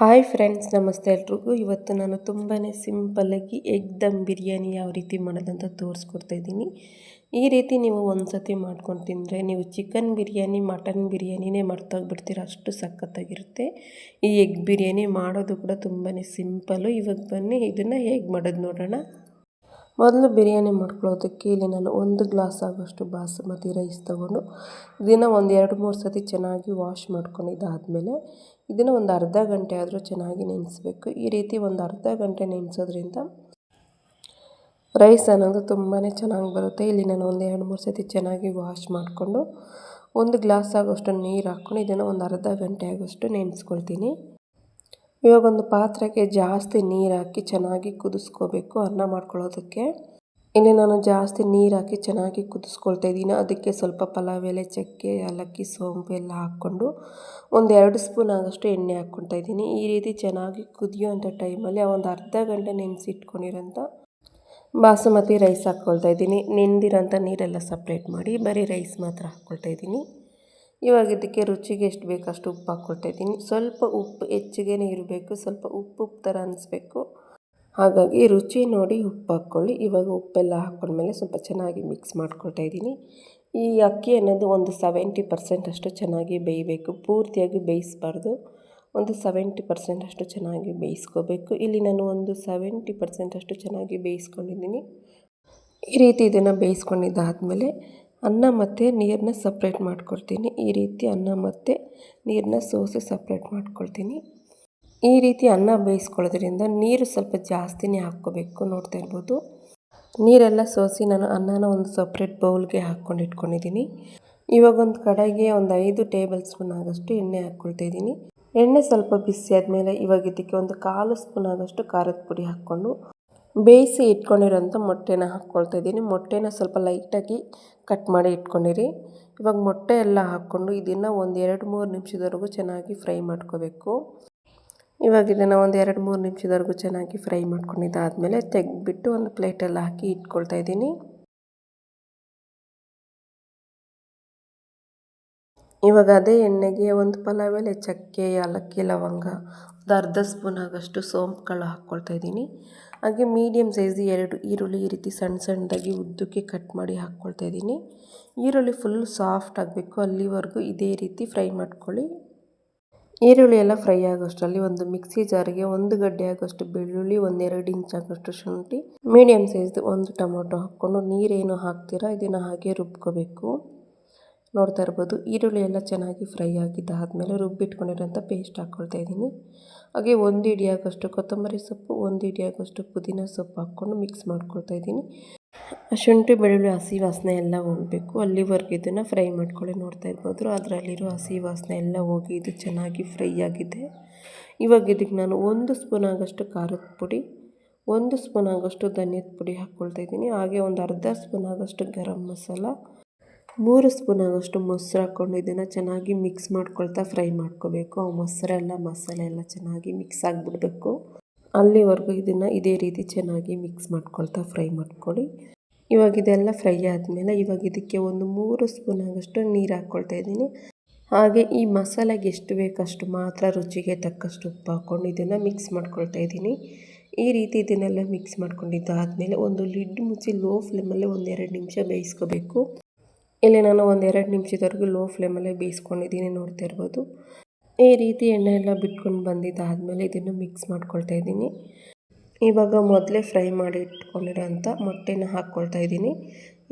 Hi friends ನಮಸ್ತೆ ಎಲ್ರಿಗೂ. ಇವತ್ತು ನಾನು ತುಂಬಾ ಸಿಂಪಲ್ಲಾಗಿ ಎಗ್ ದಮ್ ಬಿರಿಯಾನಿ ಯಾವ ರೀತಿ ಮಾಡೋದಂತ ತೋರಿಸ್ಕೊಡ್ತಾ ಇದ್ದೀನಿ. ಈ ರೀತಿ ನೀವು ಒಂದು ಸತಿ ಮಾಡ್ಕೊಂಡು ತಿಂದರೆ ನೀವು ಚಿಕನ್ ಬಿರಿಯಾನಿ ಮಟನ್ ಬಿರಿಯಾನಿನೇ ಮರ್ತೋಗ್ಬಿಡ್ತೀರ. ಅಷ್ಟು ಸಖತ್ತಾಗಿರುತ್ತೆ. ಈ ಎಗ್ ಬಿರಿಯಾನಿ ಮಾಡೋದು ಕೂಡ ತುಂಬಾ ಸಿಂಪಲ್ಲು ಇವಾಗ ಬನ್ನಿ, ಇದನ್ನು ಹೇಗೆ ಮಾಡೋದು ನೋಡೋಣ. ಮೊದಲು ಬಿರಿಯಾನಿ ಮಾಡ್ಕೊಳ್ಳೋದಕ್ಕೆ ಇಲ್ಲಿ ನಾನು ಒಂದು ಗ್ಲಾಸ್ ಆಗೋಷ್ಟು ಬಾಸುಮತಿ ರೈಸ್ ತೊಗೊಂಡು ಇದನ್ನು ಒಂದು ಎರಡು ಮೂರು ಸತಿ ಚೆನ್ನಾಗಿ ವಾಶ್ ಮಾಡ್ಕೊಂಡಿದ್ದಾದಮೇಲೆ ಇದನ್ನು ಒಂದು ಅರ್ಧ ಗಂಟೆ ಆದರೂ ಚೆನ್ನಾಗಿ ನೆನೆಸ್ಬೇಕು. ಈ ರೀತಿ ಒಂದು ಅರ್ಧ ಗಂಟೆ ನೆನೆಸೋದ್ರಿಂದ ರೈಸ್ ಅನ್ನೋದು ತುಂಬಾ ಚೆನ್ನಾಗಿ ಬರುತ್ತೆ. ಇಲ್ಲಿ ನಾನು ಒಂದು ಎರಡು ಮೂರು ಸತಿ ಚೆನ್ನಾಗಿ ವಾಶ್ ಮಾಡಿಕೊಂಡು ಒಂದು ಗ್ಲಾಸ್ ಆಗೋಷ್ಟು ನೀರು ಹಾಕ್ಕೊಂಡು ಇದನ್ನು ಒಂದು ಅರ್ಧ ಗಂಟೆ ಆಗೋಷ್ಟು ನೆನೆಸ್ಕೊಳ್ತೀನಿ. ಇವಾಗ ಒಂದು ಪಾತ್ರೆಗೆ ಜಾಸ್ತಿ ನೀರು ಹಾಕಿ ಚೆನ್ನಾಗಿ ಕುದಿಸ್ಕೋಬೇಕು ಅನ್ನ ಮಾಡ್ಕೊಳ್ಳೋದಕ್ಕೆ. ಇಲ್ಲಿ ನಾನು ಜಾಸ್ತಿ ನೀರು ಹಾಕಿ ಚೆನ್ನಾಗಿ ಕುದಿಸ್ಕೊಳ್ತಾ ಇದ್ದೀನಿ. ಅದಕ್ಕೆ ಸ್ವಲ್ಪ ಪಲಾವ್ ಎಲೆ, ಚಕ್ಕೆ, ಏಲಕ್ಕಿ, ಸೋಂಪು ಎಲ್ಲ ಹಾಕ್ಕೊಂಡು ಒಂದು ಎರಡು ಸ್ಪೂನ್ ಆಗೋಷ್ಟು ಎಣ್ಣೆ ಹಾಕ್ಕೊಳ್ತಾ ಇದ್ದೀನಿ. ಈ ರೀತಿ ಚೆನ್ನಾಗಿ ಕುದಿಯೋಂಥ ಟೈಮಲ್ಲಿ ಒಂದು ಅರ್ಧ ಗಂಟೆ ನೆನೆಸಿಟ್ಕೊಂಡಿರೋಂಥ ಬಾಸುಮತಿ ರೈಸ್ ಹಾಕ್ಕೊಳ್ತಾ ಇದ್ದೀನಿ. ನೆಂದಿರೋಂಥ ನೀರೆಲ್ಲ ಸಪ್ರೇಟ್ ಮಾಡಿ ಬರೀ ರೈಸ್ ಮಾತ್ರ ಹಾಕ್ಕೊಳ್ತಾ ಇದ್ದೀನಿ. ಇವಾಗ ಇದಕ್ಕೆ ರುಚಿಗೆ ಎಷ್ಟು ಬೇಕು ಅಷ್ಟು ಉಪ್ಪು ಹಾಕ್ಕೊಟ್ಟಿದ್ದೀನಿ ಸ್ವಲ್ಪ ಉಪ್ಪು ಹೆಚ್ಚಿಗೆ ಇರಬೇಕು. ಸ್ವಲ್ಪ ಉಪ್ಪು ಉಪ್ಪು ಥರ ಅನಿಸ್ಬೇಕು. ಹಾಗಾಗಿ ರುಚಿ ನೋಡಿ ಉಪ್ಪು ಹಾಕ್ಕೊಳ್ಳಿ. ಇವಾಗ ಉಪ್ಪೆಲ್ಲ ಹಾಕ್ಕೊಂಡ್ಮೇಲೆ ಸ್ವಲ್ಪ ಚೆನ್ನಾಗಿ ಮಿಕ್ಸ್ ಮಾಡ್ಕೊಳ್ತಾ ಇದ್ದೀನಿ. ಈ ಅಕ್ಕಿ ಅನ್ನೋದು ಒಂದು ಸೆವೆಂಟಿ ಪರ್ಸೆಂಟ್ ಅಷ್ಟು ಚೆನ್ನಾಗಿ ಬೇಯಬೇಕು. ಪೂರ್ತಿಯಾಗಿ ಬೇಯಿಸಬಾರ್ದು. ಒಂದು ಸೆವೆಂಟಿ ಪರ್ಸೆಂಟ್ ಅಷ್ಟು ಚೆನ್ನಾಗಿ ಬೇಯಿಸ್ಕೋಬೇಕು. ಇಲ್ಲಿ ನಾನು ಒಂದು ಸೆವೆಂಟಿ ಪರ್ಸೆಂಟ್ ಅಷ್ಟು ಚೆನ್ನಾಗಿ ಬೇಯಿಸ್ಕೊಂಡಿದ್ದೀನಿ. ಈ ರೀತಿ ಇದನ್ನು ಬೇಯಿಸ್ಕೊಂಡಿದ್ದಾದಮೇಲೆ ಅನ್ನ ಮತ್ತು ನೀರನ್ನ ಸಪ್ರೇಟ್ ಮಾಡ್ಕೊಳ್ತೀನಿ ಈ ರೀತಿ ಅನ್ನ ಮತ್ತು ನೀರನ್ನ ಸೋಸಿ ಸಪ್ರೇಟ್ ಮಾಡ್ಕೊಳ್ತೀನಿ. ಈ ರೀತಿ ಅನ್ನ ಬೇಯಿಸ್ಕೊಳ್ಳೋದ್ರಿಂದ ನೀರು ಸ್ವಲ್ಪ ಜಾಸ್ತಿನೇ ಹಾಕ್ಕೋಬೇಕು ನೋಡ್ತಾ ಇರ್ಬೋದು. ನೀರೆಲ್ಲ ಸೋಸಿ ನಾನು ಅನ್ನನ ಒಂದು ಸಪ್ರೇಟ್ ಬೌಲ್ಗೆ ಹಾಕ್ಕೊಂಡು ಇಟ್ಕೊಂಡಿದ್ದೀನಿ. ಇವಾಗ ಒಂದು ಕಡೆಗೆ ಒಂದು ಐದು ಟೇಬಲ್ ಸ್ಪೂನ್ ಆಗೋಷ್ಟು ಎಣ್ಣೆ ಹಾಕ್ಕೊಳ್ತಾ ಇದ್ದೀನಿ. ಎಣ್ಣೆ ಸ್ವಲ್ಪ ಬಿಸಿ ಆದಮೇಲೆ ಇವಾಗ ಇದಕ್ಕೆ ಒಂದು ಕಾಲು ಸ್ಪೂನ್ ಆಗೋಷ್ಟು ಖಾರದ ಪುಡಿ ಹಾಕ್ಕೊಂಡು ಬೇಯಿಸಿ ಇಟ್ಕೊಂಡಿರೋಂಥ ಮೊಟ್ಟೆನ ಹಾಕ್ಕೊಳ್ತಾ ಇದ್ದೀನಿ. ಮೊಟ್ಟೆನ ಸ್ವಲ್ಪ ಲೈಟಾಗಿ ಕಟ್ ಮಾಡಿ ಇಟ್ಕೊಂಡಿರಿ. ಇವಾಗ ಮೊಟ್ಟೆ ಎಲ್ಲ ಹಾಕ್ಕೊಂಡು ಇದನ್ನು ಒಂದು ಎರಡು ಮೂರು ನಿಮಿಷದವರೆಗೂ ಚೆನ್ನಾಗಿ ಫ್ರೈ ಮಾಡ್ಕೋಬೇಕು. ಇವಾಗ ಇದನ್ನು ಒಂದು ಎರಡು ಮೂರು ನಿಮಿಷದವರೆಗೂ ಚೆನ್ನಾಗಿ ಫ್ರೈ ಮಾಡ್ಕೊಂಡಿದ್ದಾದಮೇಲೆ ತೆಗೆದ್ಬಿಟ್ಟು ಒಂದು ಪ್ಲೇಟಲ್ಲಿ ಹಾಕಿ ಇಟ್ಕೊಳ್ತಾ ಇದ್ದೀನಿ. ಇವಾಗ ಅದೇ ಎಣ್ಣೆಗೆ ಒಂದು ಪಲಾವ್ ಚಕ್ಕೆ, ಏಲಕ್ಕಿ, ಲವಂಗ, ಒಂದು ಅರ್ಧ ಸ್ಪೂನ್ ಆಗಷ್ಟು ಸೋಂಪುಗಳು ಕಾಳು ಹಾಕ್ಕೊಳ್ತಾ ಇದ್ದೀನಿ. ಹಾಗೆ ಮೀಡಿಯಮ್ ಸೈಜ್ ಎರಡು ಈರುಳ್ಳಿ ಈ ರೀತಿ ಸಣ್ಣ ಸಣ್ಣದಾಗಿ ಉದ್ದಕ್ಕೆ ಕಟ್ ಮಾಡಿ ಹಾಕ್ಕೊಳ್ತಾ ಇದ್ದೀನಿ. ಈರುಳ್ಳಿ ಫುಲ್ ಸಾಫ್ಟ್ ಆಗಬೇಕು. ಅಲ್ಲಿವರೆಗೂ ಇದೇ ರೀತಿ ಫ್ರೈ ಮಾಡ್ಕೊಳ್ಳಿ. ಈರುಳ್ಳಿ ಎಲ್ಲ ಫ್ರೈ ಆಗೋಷ್ಟರಲ್ಲಿ ಒಂದು ಮಿಕ್ಸಿ ಜಾರಿಗೆ ಒಂದು ಗಡ್ಡೆ ಆಗೋಷ್ಟು ಬೆಳ್ಳುಳ್ಳಿ, ಒಂದೆರಡು ಇಂಚ್ ಆಗೋಷ್ಟು ಶುಂಠಿ ಮೀಡಿಯಮ್ ಸೈಜ್ದು ಒಂದು ಟೊಮೊಟೊ ಹಾಕ್ಕೊಂಡು ನೀರೇನು ಹಾಕ್ತೀರಾ ಇದನ್ನು ಹಾಗೆ ರುಬ್ಕೋಬೇಕು. ನೋಡ್ತಾ ಇರ್ಬೋದು, ಈರುಳ್ಳಿ ಎಲ್ಲ ಚೆನ್ನಾಗಿ ಫ್ರೈ ಆಗಿದ್ದಾದಮೇಲೆ ರುಬ್ಬಿಟ್ಕೊಂಡಿರೋಂಥ ಪೇಸ್ಟ್ ಹಾಕ್ಕೊಳ್ತಾ ಇದ್ದೀನಿ. ಹಾಗೆ ಒಂದು ಹಿಡಿಯಾಗೋಷ್ಟು ಕೊತ್ತಂಬರಿ ಸೊಪ್ಪು, ಒಂದು ಇಡಿಯಾಗಷ್ಟು ಪುದೀನ ಸೊಪ್ಪು ಹಾಕ್ಕೊಂಡು ಮಿಕ್ಸ್ ಮಾಡ್ಕೊಳ್ತಾ ಇದ್ದೀನಿ. ಶುಂಠಿ, ಬೆಳ್ಳುಳ್ಳಿ, ಹಸಿ ವಾಸನೆ ಎಲ್ಲ ಹೋಗಬೇಕು. ಅಲ್ಲಿವರೆಗೂ ಇದನ್ನು ಫ್ರೈ ಮಾಡ್ಕೊಳ್ಳಿ ನೋಡ್ತಾ ಇರ್ಬೋದು. ಅದರಲ್ಲಿರೋ ಹಸಿ ವಾಸನೆ ಎಲ್ಲ ಹೋಗಿ ಇದು ಚೆನ್ನಾಗಿ ಫ್ರೈ ಆಗಿದೆ. ಇವಾಗ ಇದಕ್ಕೆ ನಾನು ಒಂದು ಸ್ಪೂನ್ ಆಗೋಷ್ಟು ಖಾರದ ಪುಡಿ, ಒಂದು ಸ್ಪೂನ್ ಆಗೋಷ್ಟು ಧನಿಯದ ಪುಡಿ ಹಾಕ್ಕೊಳ್ತಾ ಇದ್ದೀನಿ. ಹಾಗೆ ಒಂದು ಅರ್ಧ ಸ್ಪೂನ್ ಆಗೋಷ್ಟು ಗರಂ ಮಸಾಲ ಮೂರು ಸ್ಪೂನ್ ಆಗೋಷ್ಟು ಮೊಸರು ಹಾಕ್ಕೊಂಡು ಇದನ್ನು ಚೆನ್ನಾಗಿ ಮಿಕ್ಸ್ ಮಾಡ್ಕೊಳ್ತಾ ಫ್ರೈ ಮಾಡ್ಕೋಬೇಕು. ಆ ಮೊಸರೆಲ್ಲ ಮಸಾಲೆ ಎಲ್ಲ ಚೆನ್ನಾಗಿ ಮಿಕ್ಸ್ ಆಗಿಬಿಡ್ಬೇಕು. ಅಲ್ಲಿವರೆಗೂ ಇದನ್ನು ಇದೇ ರೀತಿ ಚೆನ್ನಾಗಿ ಮಿಕ್ಸ್ ಮಾಡ್ಕೊಳ್ತಾ ಫ್ರೈ ಮಾಡ್ಕೊಳ್ಳಿ. ಇವಾಗ ಇದೆಲ್ಲ ಫ್ರೈ ಆದಮೇಲೆ ಇವಾಗ ಇದಕ್ಕೆ ಒಂದು ಮೂರು ಸ್ಪೂನ್ ಆಗೋಷ್ಟು ನೀರು ಹಾಕ್ಕೊಳ್ತಾ ಇದ್ದೀನಿ. ಹಾಗೆ ಈ ಮಸಾಲೆಗೆ ಎಷ್ಟು ಬೇಕಷ್ಟು ಮಾತ್ರ ರುಚಿಗೆ ತಕ್ಕಷ್ಟು ಉಪ್ಪು ಹಾಕ್ಕೊಂಡು ಇದನ್ನು ಮಿಕ್ಸ್ ಮಾಡ್ಕೊಳ್ತಾ ಇದ್ದೀನಿ. ಈ ರೀತಿ ಇದನ್ನೆಲ್ಲ ಮಿಕ್ಸ್ ಮಾಡ್ಕೊಂಡಿದ್ದಾದಮೇಲೆ ಒಂದು ಲಿಡ್ ಮುಚ್ಚಿ ಲೋ ಫ್ಲೇಮಲ್ಲಿ ಒಂದೆರಡು ನಿಮಿಷ ಬೇಯಿಸ್ಕೋಬೇಕು. ಇಲ್ಲಿ ನಾನು ಒಂದು ಎರಡು ನಿಮಿಷದವರೆಗೂ ಲೋ ಫ್ಲೇಮಲ್ಲೇ ಬೇಯಿಸ್ಕೊಂಡಿದ್ದೀನಿ ನೋಡ್ತಾ ಇರ್ಬೋದು. ಈ ರೀತಿ ಎಣ್ಣೆ ಎಲ್ಲ ಬಿಟ್ಕೊಂಡು ಬಂದಿದ್ದಾದಮೇಲೆ ಇದನ್ನು ಮಿಕ್ಸ್ ಮಾಡ್ಕೊಳ್ತಾ ಇದ್ದೀನಿ. ಇವಾಗ ಮೊದಲೇ ಫ್ರೈ ಮಾಡಿ ಇಟ್ಕೊಂಡಿರೋಂಥ ಮೊಟ್ಟೆನ ಹಾಕ್ಕೊಳ್ತಾ ಇದ್ದೀನಿ.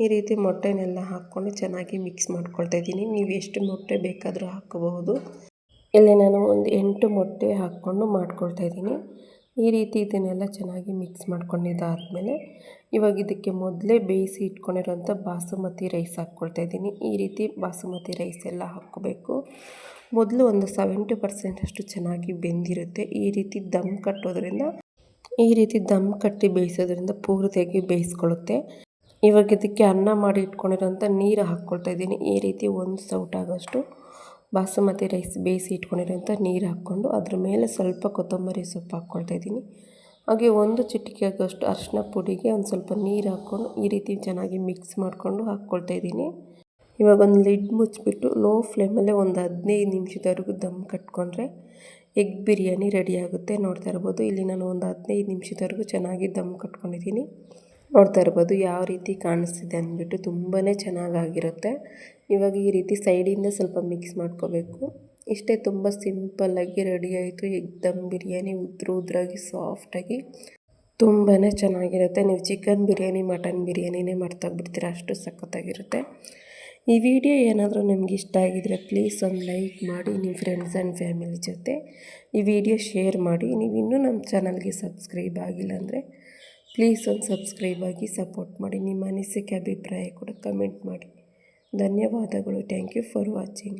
ಈ ರೀತಿ ಮೊಟ್ಟೆನೆಲ್ಲ ಹಾಕ್ಕೊಂಡು ಚೆನ್ನಾಗಿ ಮಿಕ್ಸ್ ಮಾಡ್ಕೊಳ್ತಾ ಇದ್ದೀನಿ. ನೀವು ಎಷ್ಟು ಮೊಟ್ಟೆ ಬೇಕಾದರೂ ಹಾಕ್ಕೋಬಹುದು. ಇಲ್ಲಿ ನಾನು ಒಂದು ಎಂಟು ಮೊಟ್ಟೆ ಹಾಕ್ಕೊಂಡು ಮಾಡ್ಕೊಳ್ತಾ ಇದ್ದೀನಿ. ಈ ರೀತಿ ಇದನ್ನೆಲ್ಲ ಚೆನ್ನಾಗಿ ಮಿಕ್ಸ್ ಮಾಡ್ಕೊಂಡಿದ್ದಾದಮೇಲೆ ಇವಾಗ ಇದಕ್ಕೆ ಮೊದಲೇ ಬೇಯಿಸಿ ಇಟ್ಕೊಂಡಿರೋಂಥ ಬಾಸುಮತಿ ರೈಸ್ ಹಾಕ್ಕೊಳ್ತಾ ಇದ್ದೀನಿ. ಈ ರೀತಿ ಬಾಸುಮತಿ ರೈಸ್ ಎಲ್ಲ ಹಾಕ್ಕೋಬೇಕು. ಮೊದಲು ಒಂದು ಸೆವೆಂಟಿ ಪರ್ಸೆಂಟ್ ಅಷ್ಟು ಚೆನ್ನಾಗಿ ಬೆಂದಿರುತ್ತೆ. ಈ ರೀತಿ ದಮ್ ಕಟ್ಟೋದ್ರಿಂದ, ಈ ರೀತಿ ದಮ್ ಕಟ್ಟಿ ಬೇಯಿಸೋದ್ರಿಂದ ಪೂರ್ತಿಯಾಗಿ ಬೇಯಿಸ್ಕೊಳ್ಳುತ್ತೆ. ಇವಾಗ ಇದಕ್ಕೆ ಅನ್ನ ಮಾಡಿ ಇಟ್ಕೊಂಡಿರೋಂಥ ನೀರು ಹಾಕ್ಕೊಳ್ತಾ ಇದ್ದೀನಿ. ಈ ರೀತಿ ಒಂದು ಸೌಟ್ ಆಗೋಷ್ಟು ಬಾಸುಮತಿ ರೈಸ್ ಬೇಯಿಸಿ ಇಟ್ಕೊಂಡಿರೋಂಥ ನೀರು ಹಾಕ್ಕೊಂಡು ಅದ್ರ ಮೇಲೆ ಸ್ವಲ್ಪ ಕೊತ್ತಂಬರಿ ಸೊಪ್ಪು ಹಾಕ್ಕೊಳ್ತಾ ಇದ್ದೀನಿ. ಹಾಗೆ ಒಂದು ಚಿಟಿಕೆ ಆಗೋಷ್ಟು ಅರಿಶಿನ ಪುಡಿಗೆ ಒಂದು ಸ್ವಲ್ಪ ನೀರು ಹಾಕ್ಕೊಂಡು ಈ ರೀತಿ ಚೆನ್ನಾಗಿ ಮಿಕ್ಸ್ ಮಾಡಿಕೊಂಡು ಹಾಕ್ಕೊಳ್ತಾ ಇದ್ದೀನಿ. ಇವಾಗ ಒಂದು ಲಿಡ್ ಮುಚ್ಚಿಬಿಟ್ಟು ಲೋ ಫ್ಲೇಮಲ್ಲೇ ಒಂದು ಹದಿನೈದು ನಿಮಿಷದವರೆಗೂ ದಮ್ ಕಟ್ಕೊಂಡ್ರೆ ಎಗ್ ಬಿರಿಯಾನಿ ರೆಡಿ ಆಗುತ್ತೆ. ನೋಡ್ತಾ ಇರ್ಬೋದು, ಇಲ್ಲಿ ನಾನು ಒಂದು ಹದಿನೈದು ನಿಮಿಷದವರೆಗೂ ಚೆನ್ನಾಗಿ ದಮ್ ಕಟ್ಕೊಂಡಿದ್ದೀನಿ. ನೋಡ್ತಾ ಇರ್ಬೋದು ಯಾವ ರೀತಿ ಕಾಣಿಸ್ತಿದೆ ಅಂದ್ಬಿಟ್ಟು ತುಂಬಾ ಚೆನ್ನಾಗಾಗಿರುತ್ತೆ. ಇವಾಗ ಈ ರೀತಿ ಸೈಡಿಂದ ಸ್ವಲ್ಪ ಮಿಕ್ಸ್ ಮಾಡ್ಕೋಬೇಕು. ಇಷ್ಟೇ ತುಂಬ ಸಿಂಪಲ್ಲಾಗಿ ರೆಡಿ ಆಯಿತು. ಎಗ್ ದಮ್ ಬಿರಿಯಾನಿ ಉದ್ರ ಉದ್ರಾಗಿ ಸಾಫ್ಟಾಗಿ ತುಂಬಾ ಚೆನ್ನಾಗಿರುತ್ತೆ. ನೀವು ಚಿಕನ್ ಬಿರಿಯಾನಿ, ಮಟನ್ ಬಿರಿಯಾನಿನೇ ಮಾಡ್ತಾಗ್ಬಿಡ್ತೀರ ಅಷ್ಟು ಸಖತ್ತಾಗಿರುತ್ತೆ. ಈ ವಿಡಿಯೋ ಏನಾದರೂ ನಿಮ್ಗೆ ಇಷ್ಟ ಆಗಿದರೆ ಪ್ಲೀಸ್ ಒಂದು ಲೈಕ್ ಮಾಡಿ, ನಿಮ್ಮ ಫ್ರೆಂಡ್ಸ್ ಆ್ಯಂಡ್ ಫ್ಯಾಮಿಲಿ ಜೊತೆ ಈ ವಿಡಿಯೋ ಶೇರ್ ಮಾಡಿ. ನೀವು ಇನ್ನೂ ನಮ್ಮ ಚಾನಲ್ಗೆ ಸಬ್ಸ್ಕ್ರೈಬ್ ಆಗಿಲ್ಲ ಅಂದರೆ ಪ್ಲೀಸ್ ಒಂದು ಸಬ್ಸ್ಕ್ರೈಬ್ ಆಗಿ ಸಪೋರ್ಟ್ ಮಾಡಿ. ನಿಮ್ಮ ಅನಿಸಿಕೆ, ಅಭಿಪ್ರಾಯ ಕೂಡ ಕಮೆಂಟ್ ಮಾಡಿ. ಧನ್ಯವಾದಗಳು. Thank you for watching.